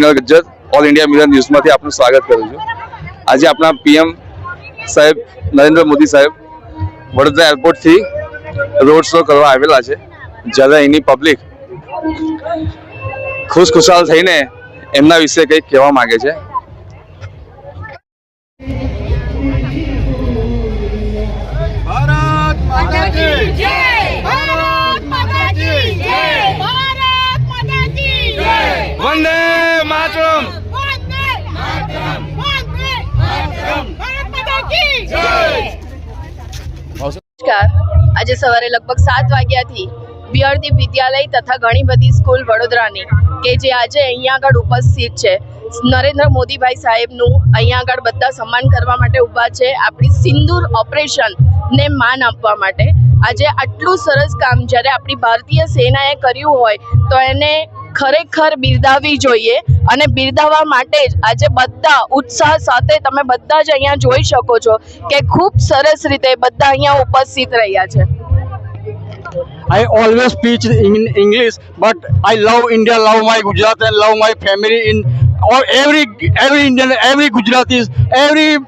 Gajjar all India mirror ન્યૂઝમાંથી આપનું સ્વાગત કરું છું. આજે આપણા પીએમ સાહેબ નરેન્દ્ર મોદી સાહેબ વડોદરા એરપોર્ટથી રોડ શો કરવા આવેલા છે. જ્યારે અહીંની પબ્લિક ખુશખુશાલ થઈને એમના વિશે કંઈક કહેવા માગે છે. માતરમ નમસ્કાર. આજે સવારે લગભગ સાત વાગ્યાથી બીઆરડી વિદ્યાલય તથા ઘણી બધી સ્કૂલ વડોદરાની કે જે આજે અહીંયા આગળ ઉપસ્થિત છે. નરેન્દ્ર મોદીભાઈ સાહેબનું અહીંયા આગળ બધા સન્માન કરવા માટે ઊભા છે. આપણી સિંદૂર ઓપરેશન ને માન આપવા માટે. આજે આટલું સરસ કામ જ્યારે આપણી ભારતીય સેનાએ કર્યું હોય તો એને ખરેખર બિરદાવી જોઈએ અને બિરદાવવા માટે જ આજે બધા ઉત્સાહ સાથે તમે બધા જ અહીંયા જોઈ શકો છો કે ખૂબ સરસ રીતે બધા અહીંયા ઉપસ્થિત રહ્યા છે I always speak in English, but I love India, love my Gujarat, and love my family in all every every Indian, every Gujaratis, every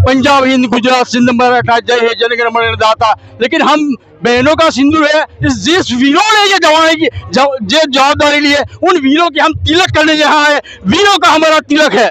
Punjab, Hind, Gujarat, Sindh, Maratha, जय है जनगण दाता। लेकिन हम बहनों का सिंदूर है, इस जिस वीरों ने ये जवानी की जो जवाबदारी ली है, उन वीरों की हम तिलक करने यहाँ है वीरों का हमारा तिलक है।